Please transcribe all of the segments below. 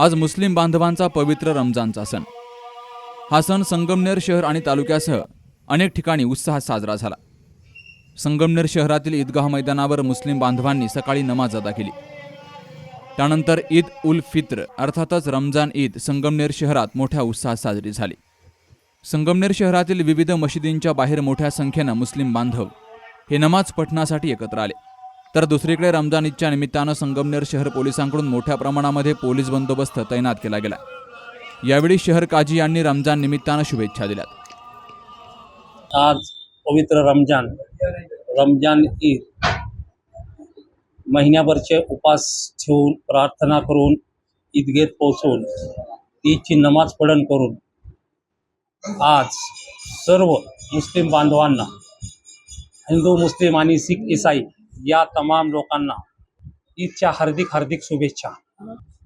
आज मुस्लिम बांधवांचा पवित्र रमजानचा सण. हा सण संगमनेर शहर आणि तालुक्यासह अनेक ठिकाणी उत्साहात साजरा झाला. संगमनेर शहरातील ईदगाह मैदानावर मुस्लिम बांधवांनी सकाळी नमाज अदा केली. त्यानंतर ईद उल फित्र अर्थातच रमजान ईद संगमनेर शहरात मोठ्या उत्साहात साजरी झाली. संगमनेर शहरातील विविध मशिदींच्या बाहेर मोठ्या संख्येनं मुस्लिम बांधव हे नमाज पठणासाठी एकत्र आले. तर दुसरीकडे रमजान ईदच्या निमित्तानं संगमनेर शहर पोलिसांकडून मोठ्या प्रमाणामध्ये पोलीस बंदोबस्त तैनात केला गेला. यावेळी शहर काजी यांनी रमजान निमित्तानं शुभेच्छा दिल्यात. आज पवित्र रमजान रमजान ईद महिन्याभरचे उपास ठेवून प्रार्थना करून ईदगेत पोहोचून ईदची नमाज पठण करून आज सर्व मुस्लिम बांधवांना हिंदू मुस्लिम आणि सिख इसाई या तमाम लोकांना ईदच्या हार्दिक हार्दिक शुभेच्छा.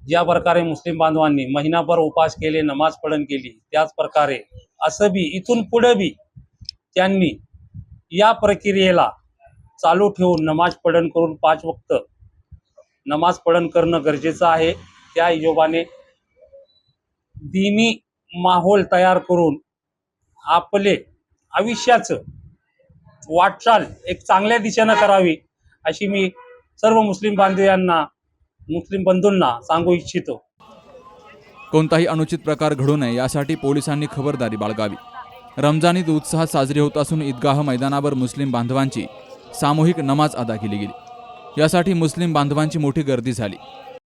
ज्या प्रकारे मुस्लिम बांधवांनी महिनाभर उपास केले नमाज पठण केली त्याच प्रकारे असं बी इथून पुढे बी त्यांनी या प्रक्रियेला चालू ठेवून नमाज पठण करून पाच वक्त नमाज पठण करणं गरजेचं आहे. त्या हिशोबाने दिनी माहोल तयार करून आपले आयुष्याचं वाटचाल एक चांगल्या दिशेनं करावी. अशी मी सर्व मुस्लिम बांधवांना मुस्लिम बंधूंना सांगू इच्छितो. कोणताही अनुचित प्रकार घडू नये यासाठी पोलिसांनी खबरदारी बाळगावी. रमजान ईद उत्साहात साजरी होत असून ईदगाह मैदानावर मुस्लिम बांधवांची सामूहिक नमाज अदा केली गेली. यासाठी मुस्लिम बांधवांची मोठी गर्दी झाली.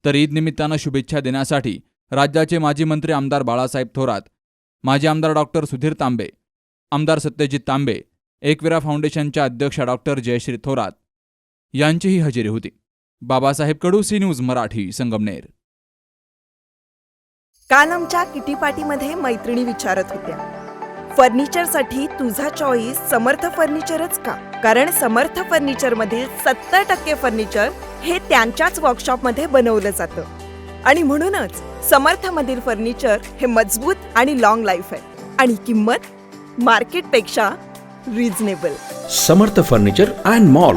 तर ईद निमित्तानं शुभेच्छा देण्यासाठी राज्याचे माजी मंत्री आमदार बाळासाहेब थोरात माजी आमदार डॉक्टर सुधीर तांबे आमदार सत्यजित तांबे एकविरा फाउंडेशनच्या अध्यक्षा डॉक्टर जयश्री थोरात यांचीही हजेरी होती. Babasaheb Kadu C news Marathi Sangamner. काल आमच्या किटी पार्टीमध्ये मैत्रिणी विचारत होत्या. फर्निचरसाठी तुझा चॉईस समर्थ फर्निचरच का? कारण समर्थ फर्निचर मधील सत्तर टक्के फर्निचर हे त्यांच्याच वर्कशॉपमध्ये बनवलं जातं. आणि म्हणूनच समर्थ मधील फर्निचर हे मजबूत आणि लॉंग लाईफ आहे. आणि किंमत मार्केटपेक्षा reasonable Samarth furniture and mall.